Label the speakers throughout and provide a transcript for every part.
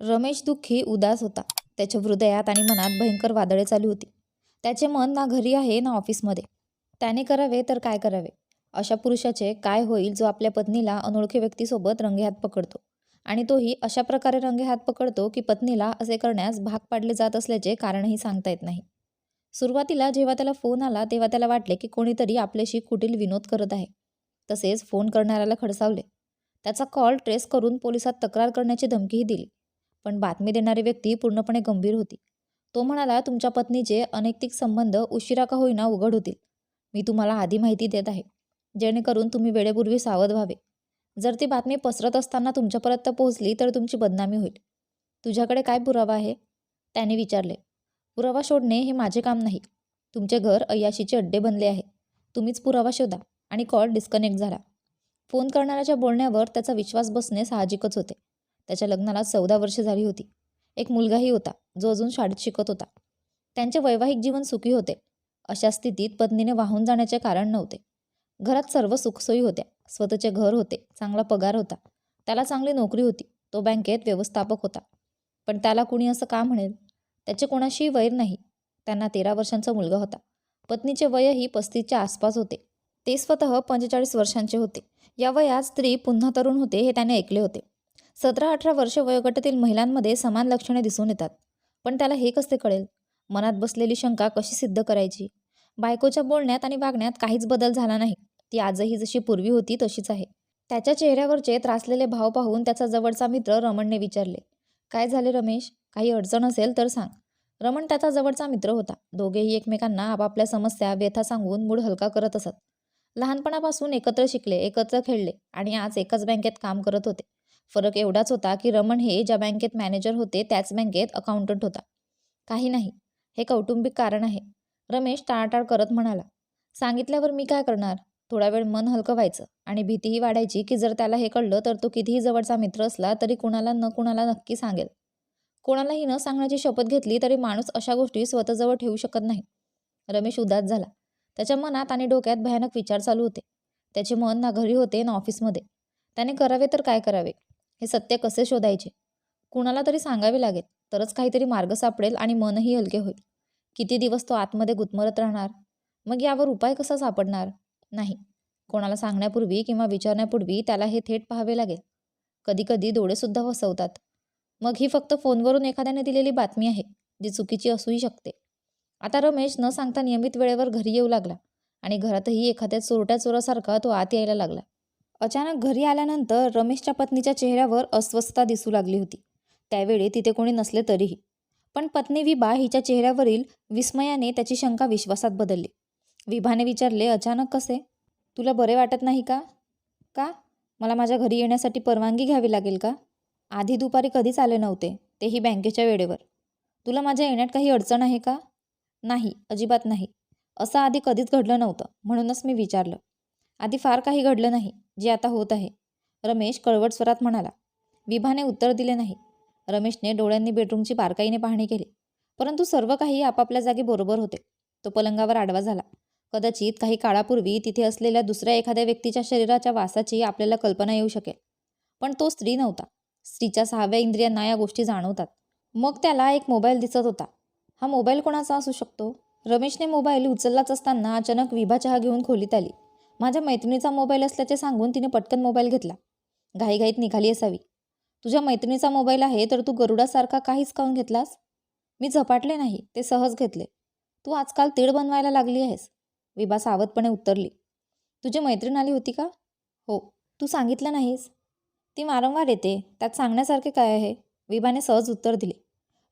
Speaker 1: रमेश दुःखी उदास होता. त्याच्या हृदयात आणि मनात भयंकर वादळे चालू होती. त्याचे मन ना घरी आहे ना ऑफिसमध्ये. त्याने करावे तर काय करावे? अशा पुरुषाचे काय होईल जो आपल्या पत्नीला अनोळखी व्यक्तीसोबत रंगेहात पकडतो? आणि तोही अशा प्रकारे रंगेहात पकडतो की पत्नीला असे करण्यास भाग पाडले जात असल्याचे कारणही सांगता येत नाही. सुरुवातीला जेव्हा त्याला फोन आला तेव्हा त्याला वाटले की कोणीतरी आपल्याशी कुटील विनोद करत आहे. तसेच फोन करणाऱ्याला खडसावले. त्याचा कॉल ट्रेस करून पोलिसात तक्रार करण्याची धमकीही दिली. पण बातमी देणारी व्यक्ती पूर्णपणे गंभीर होती. तो म्हणाला तुमच्या पत्नीचे अनैतिक संबंध उशिरा का होईना उघड होतील. मी तुम्हाला आधी माहिती देत आहे. जेणेकरून तुम्ही वेळेपूर्वी सावध व्हावे. जर ती बातमी पसरत असताना तुमच्यापर्यंत पोहोचली तर तुमची बदनामी होईल. तुझ्याकडे काय पुरावा आहे? त्याने विचारले. पुरावा शोधणे हे माझे काम नाही. तुमचे घर अय्याशीचे अड्डे बनले आहे. तुम्हीच पुरावा शोधा आणि कॉल डिस्कनेक्ट झाला. फोन करणाऱ्याच्या बोलण्यावर त्याचा विश्वास बसणे साहजिकच होते. त्याच्या लग्नाला चौदा वर्षे झाली होती. एक मुलगाही होता जो अजून शाळेत शिकत होता. त्यांचे वैवाहिक जीवन सुखी होते. अशा स्थितीत पत्नीने वाहून जाण्याचे कारण नव्हते. घरात सर्व सुखसोयी होत्या. स्वतःचे घर होते चांगला पगार होता. त्याला चांगली नोकरी होती. तो बँकेत व्यवस्थापक होता. पण त्याला कुणी असं का म्हणेल? त्याचे कोणाशी वैर नाही. त्यांना तेरा वर्षांचा मुलगा होता. पत्नीचे वयही पस्तीसच्या आसपास होते. ते स्वतः पंचेचाळीस वर्षांचे होते. या वयात स्त्री पुन्हा तरुण होते हे त्याने ऐकले होते. सतरा अठरा वर्ष वयोगटातील महिलांमध्ये समान लक्षणे दिसून येतात. पण त्याला हे कसे कळेल? मनात बसलेली शंका कशी सिद्ध करायची? बायकोच्या बोलण्यात आणि वागण्यात काहीच बदल झाला नाही. ती आजही जशी पूर्वी होती तशीच आहे. त्याच्या चेहऱ्यावरचे त्रासलेले भाव पाहून त्याचा जवळचा मित्र रमणने विचारले काय झाले रमेश? काही अडचण असेल तर सांग. रमण त्याचा जवळचा मित्र होता. दोघेही एकमेकांना आपापल्या समस्या व्यथा सांगून मूड हलका करत असत. लहानपणापासून एकत्र शिकले एकत्र खेळले आणि आज एकाच बँकेत काम करत होते. फरक एवढाच होता की रमण हे ज्या बँकेत मॅनेजर होते त्याच बँकेत अकाउंटंट होता. काही नाही. हे कौटुंबिक कारण आहे. रमेश टाळाटाळ करत म्हणाला सांगितल्यावर मी काय करणार? थोडा वेळ मन हलकं व्हायचं आणि भीतीही वाढायची की जर त्याला हे कळलं तर तो कितीही जवळचा मित्र असला तरी कुणाला न कुणाला नक्की सांगेल. कोणालाही न सांगण्याची शपथ घेतली तरी माणूस अशा गोष्टी स्वतःजवळ ठेवू शकत नाही. रमेश उदास झाला. त्याच्या मनात आणि डोक्यात भयानक विचार चालू होते. त्याचे मन ना घरी होते ना ऑफिसमध्ये त्याने करावे तर काय करावे? हे सत्य कसे शोधायचे? कुणाला तरी सांगावे लागेल तरच काहीतरी मार्ग सापडेल आणि मनही हलके होईल. किती दिवस तो आतमध्ये गुदमरत राहणार? मग यावर उपाय कसा सापडणार? नाही. कोणाला सांगण्यापूर्वी किंवा विचारण्यापूर्वी त्याला हे थेट पाहावे लागेल. कधीकधी डोळेसुद्धा फसवतात मग ही फक्त फोनवरून एखाद्याने दिलेली बातमी आहे जी चुकीची असूही शकते. आता रमेश न सांगता नियमित वेळेवर घरी येऊ लागला आणि घरातही एखाद्या चोरट्या चोरासारखा तो आत यायला लागला. अचानक घरी आल्यानंतर रमेशच्या पत्नीच्या चेहऱ्यावर अस्वस्थता दिसू लागली होती. त्यावेळी तिथे कोणी नसले तरीही. पण पत्नी विभा हिच्या चेहऱ्यावरील विस्मयाने त्याची शंका विश्वासात बदलली. विभाने विचारले अचानक कसे? तुला बरे वाटत नाही का? का? मला माझ्या घरी येण्यासाठी परवानगी घ्यावी लागेल का? आधी दुपारी कधीच आले नव्हते तेही बँकेच्या वेळेवर. तुला माझ्या येण्यात काही अडचण आहे का? नाही अजिबात नाही. असं आधी कधीच घडलं नव्हतं म्हणूनच मी विचारलं. आधी फार काही घडलं नाही. जे आता होत आहे. रमेश कळवट स्वरात म्हणाला विभाने उत्तर दिले नाही. रमेशने डोळ्यांनी बेडरूमची बारकाईने पाहणी केली. परंतु सर्व काही आपापल्या जागी बरोबर होते. तो पलंगावर आडवा झाला. कदाचित काही काळापूर्वी तिथे असलेल्या दुसऱ्या एखाद्या व्यक्तीच्या शरीराच्या वासाची आपल्याला कल्पना येऊ शकेल. पण तो स्त्री नव्हता. स्त्रीच्या सहाव्या इंद्रियांना या गोष्टी जाणवतात. मग त्याला एक मोबाईल दिसत होता. हा मोबाईल कोणाचा असू शकतो? रमेशने मोबाईल उचललाच असताना अचानक विभा चहा घेऊन खोलीत आली. माझ्या मैत्रिणीचा मोबाईल असल्याचे सांगून तिने पटकन मोबाईल घेतला. घाईघाईत निघाली असावी. तुझ्या मैत्रिणीचा मोबाईल आहे तर तू गरुडासारखा काहीच काऊन घेतलास? मी झपाटले नाही ते सहज घेतले. तू आजकाल तीळ बनवायला लागली आहेस. विभा सावधपणे उत्तरली. तुझी मैत्रीण आली होती का? हो. तू सांगितलं नाहीस? ती वारंवार येते. त्यात सांगण्यासारखे काय आहे? विभाने सहज उत्तर दिले.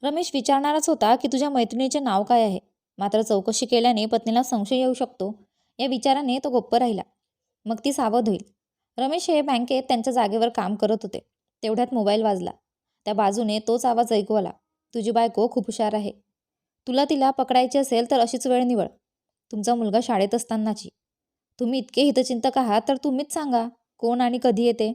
Speaker 1: रमेश विचारणारच होता की तुझ्या मैत्रिणीचे नाव काय आहे? मात्र चौकशी केल्याने पत्नीला संशय येऊ शकतो. या विचाराने तो गप्प राहिला. मग ती सावध होईल. रमेश हे बँकेत त्यांच्या जागेवर काम करत होते. तेवढ्यात मोबाईल वाजला. त्या बाजूने तोच आवाज ऐकू आला. तुझी बायको खूप हुशार आहे. तुला तिला पकडायची असेल तर अशीच वेळ निवड. तुमचा मुलगा शाळेत असतानाची. तुम्ही इतके हितचिंतक आहात तर तुम्हीच सांगा कोण आणि कधी येते?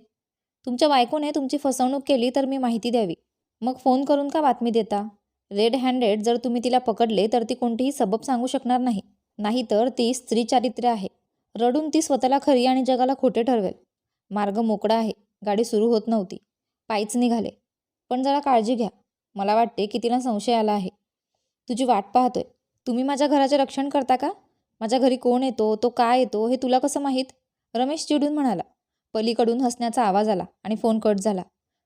Speaker 1: तुमच्या बायकोने तुमची फसवणूक केली तर मी माहिती द्यावी. मग फोन करून का बातमी देता? रेड हँडेड जर तुम्ही तिला पकडले तर ती कोणतीही सबब सांगू शकणार नाही. नाहीतर ती स्त्री चारित्र्य आहे. रडून ती स्वतःला खरी आणि जगाला खोटे ठरवेल. मार्ग मोकळा आहे. गाडी सुरू होत नव्हती. पायीच निघाले. पण जरा काळजी घ्या. मला वाटते की तिला संशय आला आहे. तुझी वाट पाहतोय. तुम्ही माझ्या घराचे रक्षण करता का? माझ्या घरी कोण येतो? तो काय येतो? हे तुला कसं माहीत? रमेश चिडून म्हणाला. पलीकडून हसण्याचा आवाज आला आणि फोन कट झाला.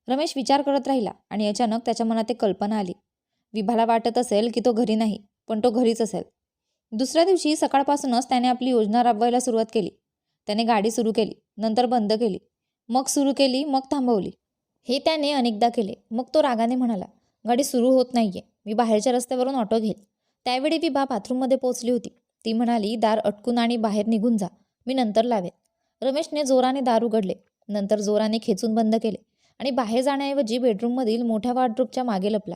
Speaker 1: रमेश विचार करत राहिला आणि अचानक त्याच्या मनात एक कल्पना आली. विभाला वाटत असेल की तो घरी नाही पण तो घरीच असेल. दुसऱ्या दिवशी सकाळपासूनच त्याने आपली योजना राबवायला सुरुवात केली. त्याने गाडी सुरू केली नंतर बंद केली मग सुरू केली मग थांबवली. हे त्याने अनेकदा केले. मग तो रागाने म्हणाला गाडी सुरू होत नाहीये. मी बाहेरच्या रस्त्यावरून ऑटो घेईल. त्यावेळी विभा बाथरूममध्ये पोहोचली होती. ती म्हणाली दार अटकून आणि बाहेर निघून जा. मी नंतर लावेन. रमेशने जोराने दार उघडले. नंतर जोराने खेचून बंद केले आणि बाहेर जाण्याऐवजी बेडरूममधील मोठ्या वार्डरोबच्या मागे लपला.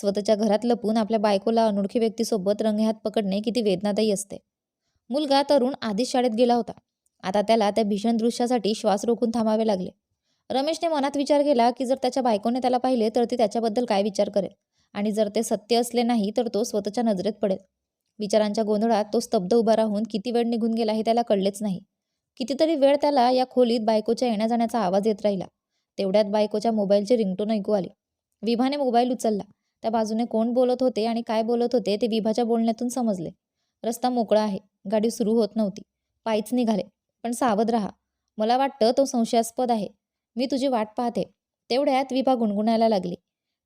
Speaker 1: स्वतःच्या घरात लपून आपल्या बायकोला अनोळखी व्यक्तीसोबत रंगेहात पकडणे किती वेदनादायी असते. मुलगा तरुण आधीच शाळेत गेला होता. आता त्याला त्या भीषण दृश्यासाठी श्वास रोखून थांबावे लागले. रमेशने मनात विचार केला की जर त्याच्या बायकोने त्याला पाहिले तर ती त्याच्याबद्दल काय विचार करेल? आणि जर ते सत्य असले नाही तर तो स्वतःच्या नजरेत पडेल. विचारांच्या गोंधळात तो स्तब्ध उभा राहून किती वेळ निघून गेला हे त्याला कळलेच नाही. कितीतरी वेळ त्याला या खोलीत बायकोच्या येण्या जाण्याचा आवाज येत राहिला. तेवढ्यात बायकोच्या मोबाईलची रिंगटोन ऐकू आली. विभाने मोबाईल उचलला. त्या बाजूने कोण बोलत होते आणि काय बोलत होते ते विभाच्या बोलण्यातून समजले. रस्ता मोकळा आहे. गाडी सुरू होत नव्हती. पायीच निघाले. पण सावध राहा. मला वाटतं तो संशयास्पद आहे. मी तुझी वाट पाहते. तेवढ्यात विभा गुणगुणायला लागली.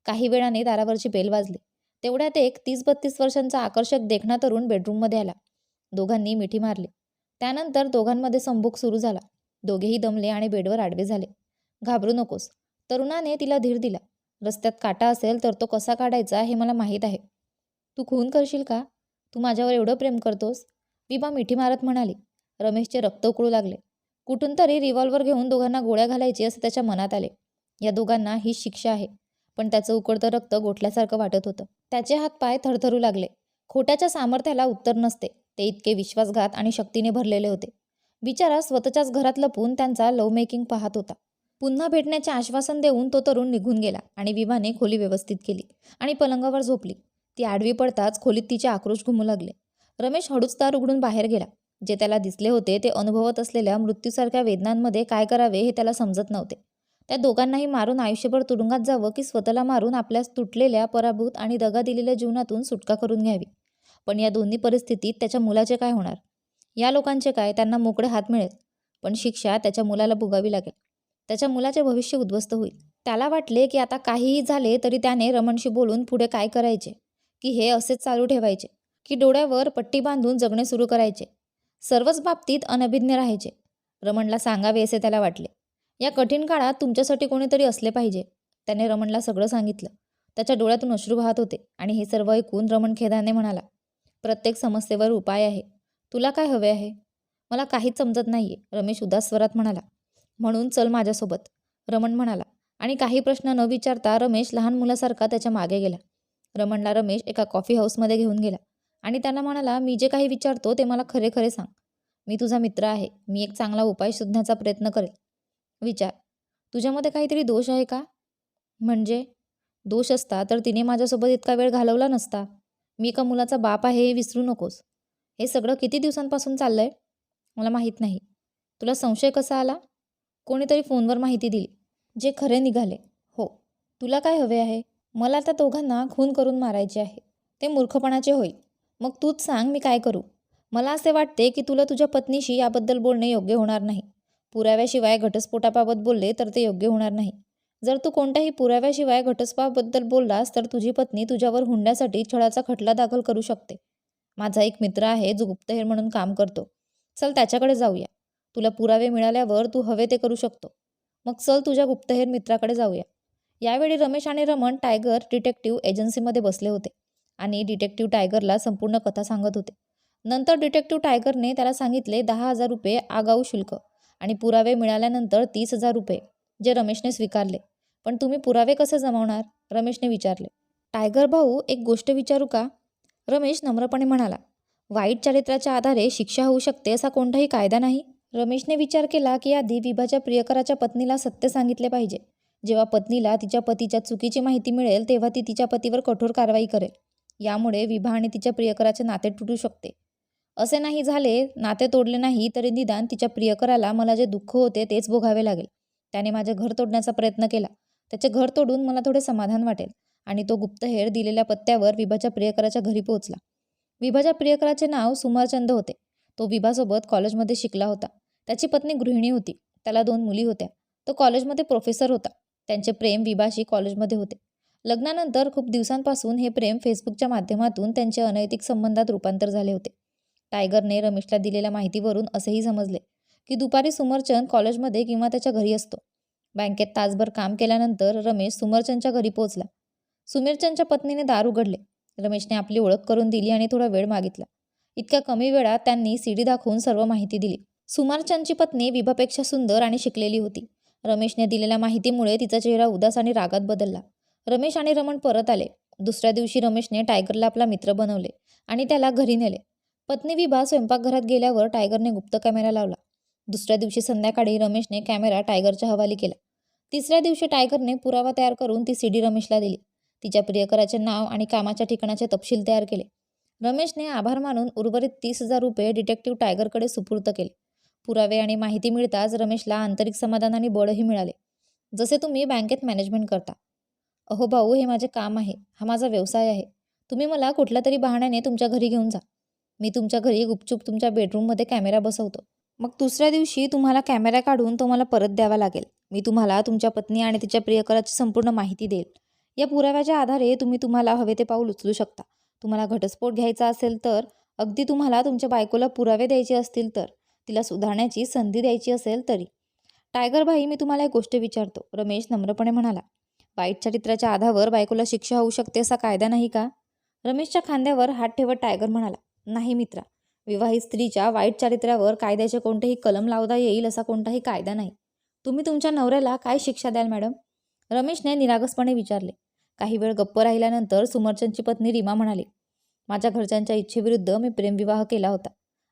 Speaker 1: काही वेळाने दारावरची बेल वाजली. तेवढ्यात एक तीस बत्तीस वर्षांचा आकर्षक देखणा तरुण बेडरूममध्ये आला. दोघांनी मिठी मारली. त्यानंतर दोघांमध्ये संभोग सुरू झाला. दोघेही दमले आणि बेडवर आडवे झाले. घाबरू नकोस. तरुणाने तिला धीर दिला. रस्त्यात काटा असेल तर तो कसा काढायचा हे मला माहीत आहे. तू खून करशील का? तू माझ्यावर एवढं प्रेम करतोस? विभा मिठी मारत म्हणाली. रमेशचे रक्त उकळू लागले. कुठून तरी रिव्हॉल्वर घेऊन दोघांना गोळ्या घालायची असे त्याच्या मनात आले. या दोघांना ही शिक्षा आहे. पण त्याचं उकडतं रक्त गोठल्यासारखं वाटत होतं. त्याचे हात पाय थरथरू लागले. खोट्याच्या सामर्थ्याला उत्तर नसते. ते इतके विश्वासघात आणि शक्तीने भरलेले होते. बिचारा स्वतःच्याच घरात लपून त्यांचा लव्हमेकिंग पाहत होता. पुन्हा भेटण्याचे आश्वासन देऊन तो तरुण निघून गेला आणि विभाने खोली व्यवस्थित केली आणि पलंगावर झोपली. ती आडवी पडताच खोलीत तिचे आक्रोश घुमू लागले. रमेश हळूच दार उघडून बाहेर गेला. जे त्याला दिसले होते ते अनुभवत असलेल्या मृत्यूसारख्या वेदनांमध्ये काय करावे हे त्याला समजत नव्हते. त्या दोघांनाही मारून आयुष्यभर तुरुंगात जावं की स्वतःला मारून आपल्या तुटलेल्या पराभूत आणि दगा दिलेल्या जीवनातून सुटका करून घ्यावी. पण या दोन्ही परिस्थितीत त्याच्या मुलाचे काय होणार? या लोकांचे काय? त्यांना मोकळे हात मिळेल. पण शिक्षा त्याच्या मुलाला भोगावी लागेल. त्याच्या मुलाचे भविष्य उद्ध्वस्त होईल. त्याला वाटले की आता काहीही झाले तरी त्याने रमणशी बोलून पुढे काय करायचे? की हे असेच चालू ठेवायचे. की डोळ्यावर पट्टी बांधून जगणे सुरू करायचे. सर्वच बाबतीत अनभिज्ञ राहायचे. रमणला सांगावे असे त्याला वाटले. या कठीण काळात तुमच्यासाठी कोणीतरी असले पाहिजे. त्याने रमणला सगळं सांगितलं. त्याच्या डोळ्यातून अश्रू वाहत होते आणि हे सर्व ऐकून रमण खेदाने म्हणाला प्रत्येक समस्येवर उपाय आहे. तुला काय हवे आहे? मला काहीच समजत नाहीये. रमेश उदास स्वरात म्हणाला म्हणून चल माझ्यासोबत. रमण म्हणाला. आणि काही प्रश्न न विचारता रमेश लहान मुलासारखा त्याच्यामागे गेला. रमणला रमेश एका कॉफी हाऊसमध्ये घेऊन गेला. आणि त्यांना म्हणाला मी जे काही विचारतो ते मला खरे खरे सांग. मी तुझा मित्र आहे. मी एक चांगला उपाय शोधण्याचा प्रयत्न करेल. विचार. तुझ्यामध्ये काहीतरी दोष आहे का? म्हणजे? दोष असता तर तिने माझ्यासोबत इतका वेळ घालवला नसता. मी एका मुलाचा बाप आहे हे विसरू नकोस. हे सगळं किती दिवसांपासून चाललंय? मला माहीत नाही. तुला संशय कसा आला? कोणीतरी फोनवर माहिती दिली जे खरे निघाले. हो तुला काय हवे आहे? मला त्या दोघांना खून करून मारायचे आहे. ते मूर्खपणाचे होईल. मग तूच सांग मी काय करू. मला असे वाटते की तुला तुझ्या पत्नीशी याबद्दल बोलणे योग्य होणार नाही. पुराव्याशिवाय घटस्फोटाबाबत बोलले तर ते योग्य होणार नाही. जर तू कोणत्याही पुराव्याशिवाय घटस्फोटाबद्दल बोललास तर तुझी पत्नी तुझ्यावर हुंड्यासाठी छळाचा खटला दाखल करू शकते. माझा एक मित्र आहे जो गुप्तहेर म्हणून काम करतो. चल त्याच्याकडे जाऊया. तुला पुरावे मिळाल्यावर तू हवे ते करू शकतो. मग चल तुझ्या गुप्तहेर मित्राकडे जाऊया. यावेळी रमेश आणि रमण टायगर डिटेक्टिव्ह एजन्सीमध्ये बसले होते आणि डिटेक्टिव्ह टायगरला संपूर्ण कथा सांगत होते. नंतर डिटेक्टिव्ह टायगरने त्याला सांगितले दहा हजार रुपये आगाऊ शुल्क आणि पुरावे मिळाल्यानंतर तीस हजार रुपये जे रमेशने स्वीकारले. पण तुम्ही पुरावे कसे जमवणार? रमेशने विचारले. टायगर भाऊ एक गोष्ट विचारू का? रमेश नम्रपणे म्हणाला. वाईट चारित्र्याच्या आधारे शिक्षा होऊ शकते असा कोणताही कायदा नाही? रमेशने विचार केला की आधी विभाच्या प्रियकराच्या पत्नीला सत्य सांगितले पाहिजे. जेव्हा पत्नीला तिच्या पतीच्या चुकीची माहिती मिळेल तेव्हा ती तिच्या पतीवर कठोर कारवाई करेल. यामुळे विभा आणि तिच्या प्रियकराचे नाते तुटू शकते. असे नाही झाले नाते तोडले नाही तरी निदान तिच्या प्रियकराला मला जे दुःख होते तेच भोगावे लागेल. त्याने माझे घर तोडण्याचा प्रयत्न केला. त्याचे घर तोडून मला थोडे समाधान वाटेल आणि तो गुप्तहेर दिलेल्या पत्त्यावर विभाच्या प्रियकराच्या घरी पोहोचला. विभाच्या प्रियकराचे नाव सुमरचंद होते. तो विभासोबत कॉलेजमध्ये शिकला होता. त्याची पत्नी गृहिणी होती. त्याला दोन मुली होत्या. तो कॉलेजमध्ये प्रोफेसर होता. त्यांचे प्रेम विभाशी कॉलेजमध्ये होते. लग्नानंतर खूप दिवसांपासून हे प्रेम फेसबुकच्या माध्यमातून त्यांचे अनैतिक संबंधात रूपांतर झाले होते. टायगरने रमेशला दिलेल्या माहितीवरून असेही समजले की दुपारी सुमरचंद कॉलेजमध्ये किंवा त्याच्या घरी असतो. बँकेत तासभर काम केल्यानंतर रमेश सुमरचंदच्या घरी पोहोचला. सुमेरचंदच्या पत्नीने दार उघडले. रमेशने आपली ओळख करून दिली आणि थोडा वेळ मागितला. इतक्या कमी वेळात त्यांनी सीडी दाखवून सर्व माहिती दिली. सुमारचंदची पत्नी विभापेक्षा सुंदर आणि शिकलेली होती. रमेशने दिलेल्या माहितीमुळे तिचा चेहरा उदास आणि रागात बदलला. रमेश आणि रमण परत आले. दुसऱ्या दिवशी रमेशने टायगरला आपला मित्र बनवले आणि त्याला घरी नेले. पत्नी विभा स्वयंपाकघरात गेल्यावर टायगरने गुप्त कॅमेरा लावला. दुसऱ्या दिवशी संध्याकाळी रमेशने कॅमेरा टायगरच्या हवाली केला. तिसऱ्या दिवशी टायगरने पुरावा तयार करून ती सीडी रमेशला दिली. तिच्या प्रियकराचे नाव आणि कामाच्या ठिकाणाचे तपशील तयार केले. रमेशने आभार मानून उर्वरित तीस हजार रुपये डिटेक्टिव्ह टायगरकडे सुपूर्त केले. पुरावे आणि माहिती मिळताच रमेशला आंतरिक समाधान आणि बळही मिळाले. जसे तुम्ही बँकेत मॅनेजमेंट करता. अहो भाऊ हे माझे काम आहे. हा माझा व्यवसाय आहे. तुम्ही मला कुठल्या तरी बहाण्याने तुमच्या घरी घेऊन जा. मी तुमच्या घरी गुपचूप तुमच्या बेडरूममध्ये कॅमेरा बसवतो. मग दुसऱ्या दिवशी तुम्हाला कॅमेरा काढून तो मला परत द्यावा लागेल. मी तुम्हाला तुमच्या पत्नी आणि तिच्या प्रियकराची संपूर्ण माहिती देईल. या पुराव्याच्या आधारे तुम्ही तुम्हाला हवे ते पाऊल उचलू शकता. तुम्हाला घटस्फोट घ्यायचा असेल तर अगदी तुम्हाला तुमच्या बायकोला पुरावे द्यायचे असतील तर. तिला सुधारण्याची संधी द्यायची असेल तरी. टायगर भाई मी तुम्हाला एक गोष्ट विचारतो. रमेश नम्रपणे म्हणाला वाईट चरित्राच्या आधावर बायकोला शिक्षा होऊ शकते असा कायदा नाही का? रमेशच्या खांद्यावर हात ठेवत टायगर म्हणाला नाही मित्रा विवाहित स्त्रीच्या वाईट चारित्र्यावर कायद्याचे कोणतेही कलम लावता येईल असा कोणताही कायदा नाही. तुम्ही तुमच्या नवऱ्याला काय शिक्षा द्याल मॅडम? रमेशने निरागसपणे विचारले. काही वेळ गप्प राहिल्यानंतर सुमरचंदची पत्नी रीमा म्हणाली माझ्या घरच्यांच्या इच्छेविरुद्ध मी प्रेमविवाह केला होता.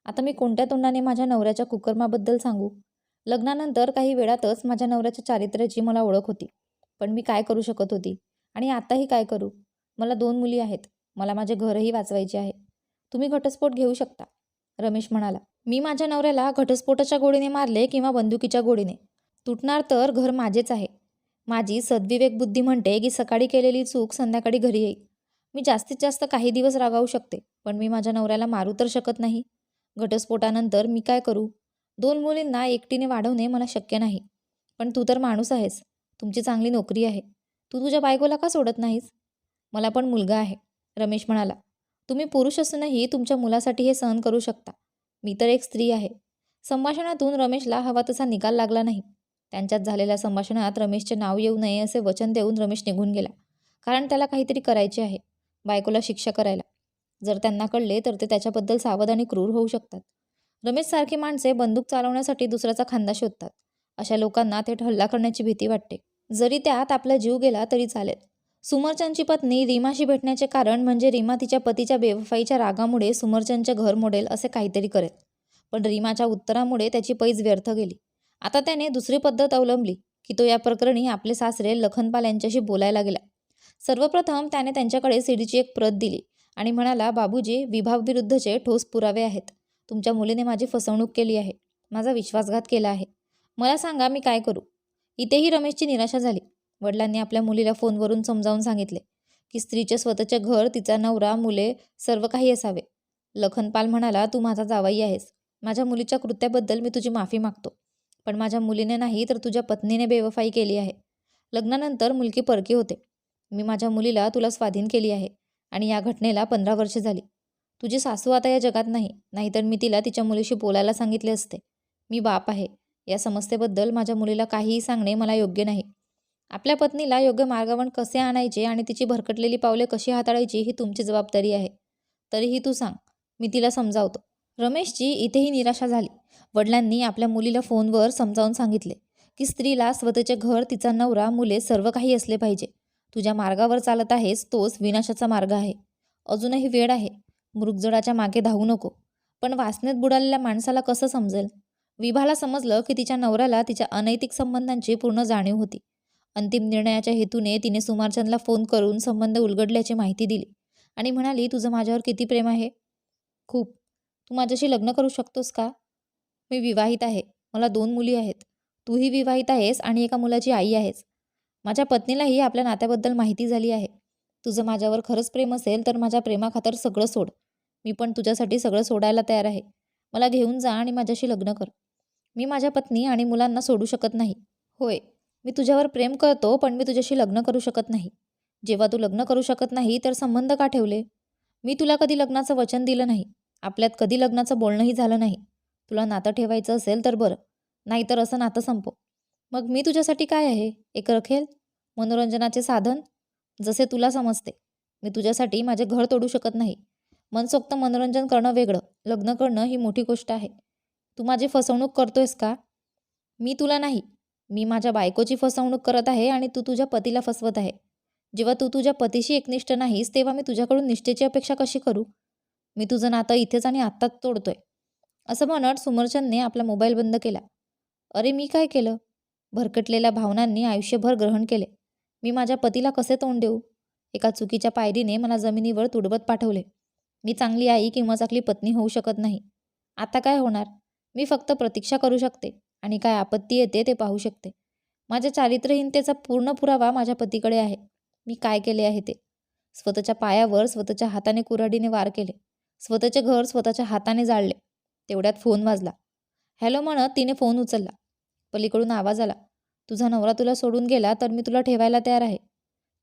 Speaker 1: आता मी कोणत्या तोंडाने माझ्या नवऱ्याच्या कुकर्माबद्दल सांगू? लग्नानंतर काही वेळातच माझ्या नवऱ्याच्या चारित्र्याची मला ओळख होती. पण मी काय करू शकत होती? आणि आताही काय करू? मला दोन मुली आहेत. मला माझे घरही वाचवायचे आहे. तुम्ही घटस्फोट घेऊ शकता. रमेश म्हणाला मी माझ्या नवऱ्याला घटस्फोटाच्या गोडीने मारले किंवा बंदुकीच्या गोडीने? तुटणार तर घर माझेच आहे. माझी सद्विवेक बुद्धी म्हणते की सकाळी केलेली चूक संध्याकाळी घरी येईल. मी जास्तीत जास्त काही दिवस रागावू शकते पण मी माझ्या नवऱ्याला मारू तर शकत नाही. घटस्फोटानंतर मी काय करू? दोन मुलींना एकटीने वाढवणे मला शक्य नाही. पण तू तर माणूस आहेस. तुमची चांगली नोकरी आहे. तू तुझ्या बायकोला का सोडत नाहीस? मला पण मुलगा आहे. रमेश म्हणाला. तुम्ही पुरुष असूनही तुमच्या मुलासाठी हे सहन करू शकता. मी तर एक स्त्री आहे. संभाषणातून रमेशला हवा तसा निकाल लागला नाही. त्यांच्यात झालेल्या संभाषणात रमेशचे नाव येऊ नये असे वचन देऊन रमेश निघून गेला. कारण त्याला काहीतरी करायचे आहे. बायकोला शिक्षा करायला. जर त्यांना कळले तर ते त्याच्याबद्दल सावध आणि क्रूर होऊ शकतात. रमेशसारखी माणसे बंदूक चालवण्यासाठी दुसऱ्याचा खांदा शोधतात. अशा लोकांना थेट हल्ला करण्याची भीती वाटते. जरी त्यात आपला जीव गेला तरी चालेल. सुमरचंदची पत्नी रीमाशी भेटण्याचे कारण म्हणजे रीमा तिच्या पतीच्या बेवफाईच्या रागामुळे सुमरचंदचे घर मोडेल असे काहीतरी करेल. पण रीमाच्या उत्तरामुळे त्याची पैज व्यर्थ गेली. आता त्याने दुसरी पद्धत अवलंबली की तो या प्रकरणी आपले सासरे लखनपाल यांच्याशी बोलायला गेला. सर्वप्रथम त्याने त्यांच्याकडे सीडीची एक प्रत दिली. आणि म्हणाला बाबूजी विभागविरुद्धचे ठोस पुरावे आहेत. तुमच्या मुलीने माझी फसवणूक केली आहे. माझा विश्वासघात केला आहे. मला सांगा मी काय करू? इथेही रमेशची निराशा झाली. वडिलांनी आपल्या मुलीला फोनवरून समजावून सांगितले की स्त्रीचे स्वतःचे घर तिचा नवरा मुले सर्व काही असावे. लखनपाल म्हणाला तू माझा जावाई आहेस. माझ्या मुलीच्या कृत्याबद्दल मी तुझी माफी मागतो. पण माझ्या मुलीने नाही तर तुझ्या पत्नीने बेवफाई केली आहे. लग्नानंतर मुलगी परकी होते. मी माझ्या मुलीला तुला स्वाधीन केली आहे. आणि या घटनेला पंधरा वर्षे झाली. तुझी सासू आता या जगात नाही नाहीतर मी तिला तिच्या मुलीशी बोलायला सांगितले असते. मी बाप आहे या समस्येबद्दल माझ्या मुलीला काहीही सांगणे मला योग्य नाही. आपल्या पत्नीला योग्य मार्गावर कसे आणायचे आणि तिची भरकटलेली पावले कशी हाताळायची ही तुमची जबाबदारी आहे. तरीही तू सांग मी तिला समजावतो. रमेशची इथेही निराशा झाली. वडिलांनी आपल्या मुलीला फोनवर समजावून सांगितले की स्त्रीला स्वतःचे घर तिचा नवरा मुले सर्व काही असले पाहिजे. तुझ्या मार्गावर चालत आहेस तोच विनाशाचा मार्ग आहे. अजूनही वेळ आहे. मृगजडाच्या मागे धावू नको. पण वासनेत बुडालेल्या माणसाला कसं समजेल? विभाला समजलं की तिच्या नवऱ्याला तिच्या अनैतिक संबंधांची पूर्ण जाणीव होती. अंतिम निर्णयाच्या हेतूने तिने सुमारचंदला फोन करून संबंध उलगडल्याची माहिती दिली आणि म्हणाली तुझं माझ्यावर किती प्रेम आहे? खूप. तू माझ्याशी लग्न करू शकतोस का? मी विवाहित आहे. मला दोन मुली आहेत. तूही विवाहित आहेस आणि एका मुलाची आई आहेस. माझ्या पत्नीलाही आपल्या नात्याबद्दल माहिती झाली आहे. तुझं माझ्यावर खरंच प्रेम असेल तर माझ्या प्रेमाखातर सगळं सोड. मी पण तुझ्यासाठी सगळं सोडायला तयार आहे. मला घेऊन जा आणि माझ्याशी लग्न कर. मी माझ्या पत्नी आणि मुलांना सोडू शकत नाही. होय मी तुझ्यावर प्रेम करतो पण मी तुझ्याशी लग्न करू शकत नाही. जेव्हा तू लग्न करू शकत नाही तर संबंध का ठेवले? मी तुला कधी लग्नाचं वचन दिलं नाही. आपल्यात कधी लग्नाचं बोलणंही झालं नाही. तुला नातं ठेवायचं असेल तर बरं. नाहीतर असं नातं संपव. मग मी तुझ्यासाठी काय आहे? एक रखेल? मनोरंजनाचे साधन? जसे तुला समजते. मी तुझ्यासाठी माझे घर तोडू शकत नाही. मनसोक्त मनोरंजन करणं वेगळं. लग्न करणं ही मोठी गोष्ट आहे. तू माझी फसवणूक करतोयस का? मी तुला नाही. मी माझ्या बायकोची फसवणूक करत आहे आणि तू तुझ्या पतीला फसवत आहे. जेव्हा तू तुझ्या पतीशी एकनिष्ठ नाहीस तेव्हा मी तुझ्याकडून निष्ठेची अपेक्षा कशी करू? मी तुझं नातं इथेच आणि आत्ताच तोडतोय. असं म्हणत सुमरचंदने आपला मोबाईल बंद केला. अरे मी काय केलं? भरकटलेल्या भावनांनी आयुष्यभर ग्रहण केले. मी माझ्या पतीला कसे तोंड देऊ? एका चुकीच्या पायरीने मला जमिनीवर तुडबत पाठवले. मी चांगली आई किंवा चांगली पत्नी होऊ शकत नाही. आता काय होणार? मी फक्त प्रतीक्षा करू शकते आणि काय आपत्ती येते ते पाहू शकते. माझ्या चारित्र्यहीनतेचा पूर्ण पुरावा माझ्या पतीकडे आहे. मी काय केले आहे ते? स्वतःच्या पायावर स्वतःच्या हाताने कुऱ्हाडीने वार केले. स्वतःचे घर स्वतःच्या हाताने जाळले. तेवढ्यात फोन वाजला. हॅलो म्हणत तिने फोन उचलला. पलीकडून आवाज आला. तुझा नवरा तुला सोडून गेला तर मी तुला ठेवायला तयार आहे.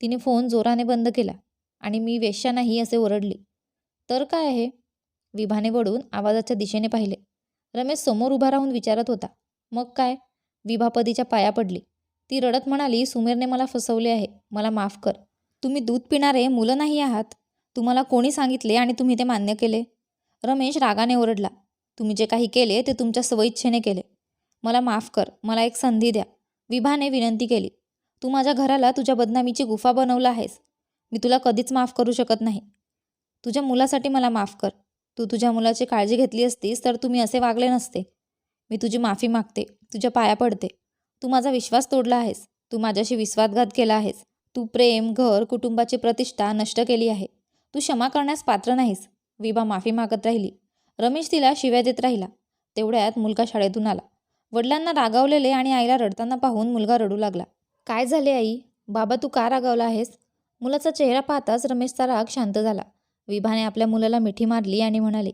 Speaker 1: तिने फोन जोराने बंद केला आणि मी वेश्या नाही असे ओरडली. तर काय आहे? विभाने वळून आवाजाच्या दिशेने पाहिले. रमेश समोर उभा राहून विचारत होता. मग काय? विभापदीच्या पाया पडली. ती रडत म्हणाली सुमेरने मला फसवले आहे. मला माफ कर. तुम्ही दूध पिणारे मुलं नाही आहात. तुम्हाला कोणी सांगितले आणि तुम्ही ते मान्य केले? रमेश रागाने ओरडला. तुम्ही जे काही केले ते तुमच्या स्वइच्छेने केले. मला माफ कर. मला एक संधी द्या. विभाने विनंती केली. तू माझ्या घराला तुझ्या बदनामीची गुफा बनवला आहेस. मी तुला कधीच माफ करू शकत नाही. तुझ्या मुलासाठी मला माफ कर. तू तुझ्या मुलाची काळजी घेतली असतीस तर तुम्ही असे वागले नसते. मी तुझी माफी मागते. तुझ्या पाया पडते. तू माझा विश्वास तोडला आहेस. तू माझ्याशी विश्वासघात केला आहेस. तू प्रेम घर कुटुंबाची प्रतिष्ठा नष्ट केली आहे. तू क्षमा करण्यास पात्र नाहीस. विभा माफी मागत राहिली. रमेश तिला शिव्या देत राहिला. तेवढ्यात मुलगा शाळेतून आला. वडिलांना रागावलेले आणि आईला रडताना पाहून मुलगा रडू लागला. काय झाले आई? बाबा तू का रागावला आहेस? मुलाचा चेहरा पाहताच रमेशचा राग शांत झाला. विभाने आपल्या मुलाला मिठी मारली आणि म्हणाले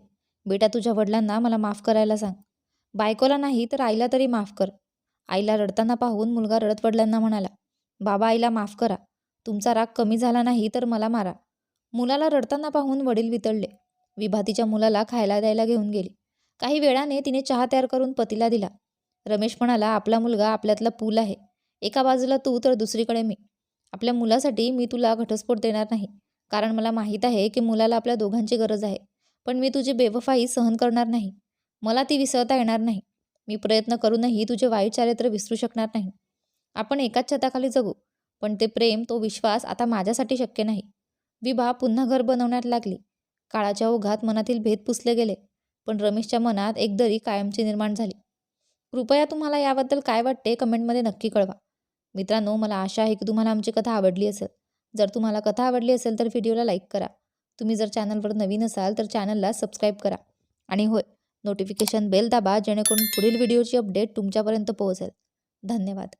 Speaker 1: बेटा तुझ्या वडिलांना मला माफ करायला सांग. बायकोला नाही तर आईला तरी माफ कर. आईला रडताना पाहून मुलगा रडत वडिलांना म्हणाला बाबा आईला माफ करा. तुमचा राग कमी झाला नाही तर मला मारा. मुलाला रडताना पाहून वडील वितळले. विभा तिच्या मुलाला खायला द्यायला घेऊन गेली. काही वेळाने तिने चहा तयार करून पतीला दिला. रमेश म्हणाला आपला मुलगा आपल्यातला पूल आहे. एका बाजूला तू तर दुसरीकडे मी. आपल्या मुलासाठी मी तुला घटस्फोट देणार नाही. कारण मला माहीत आहे की मुलाला आपल्या दोघांची गरज आहे. पण मी तुझी बेवफाई सहन करणार नाही. मला ती विसरता येणार नाही. मी प्रयत्न करूनही तुझे वाईट चारित्र्य विसरू शकणार नाही. आपण एकाच छताखाली जगू. पण ते प्रेम तो विश्वास आता माझ्यासाठी शक्य नाही. विभा पुन्हा घर बनवण्यात लागली. काळाच्या ओघात मनातील भेद पुसले गेले. पण रमेशच्या मनात एक दरी कायमची निर्माण झाली. कृपया तुम्हाला याबद्दल काय वाटते कमेंटमध्ये नक्की कळवा. मित्रांनो मला आशा आहे की तुम्हाला आमची कथा आवडली असेल. जर तुम्हाला कथा आवडली असेल तर व्हिडिओला लाईक करा. तुम्ही जर चॅनलवर नवीन असाल तर चॅनलला सबस्क्राईब करा. आणि होय नोटिफिकेशन बेल दाबा जेणेकरून पुढील व्हिडिओची अपडेट तुमच्यापर्यंत पोहोचेल. धन्यवाद.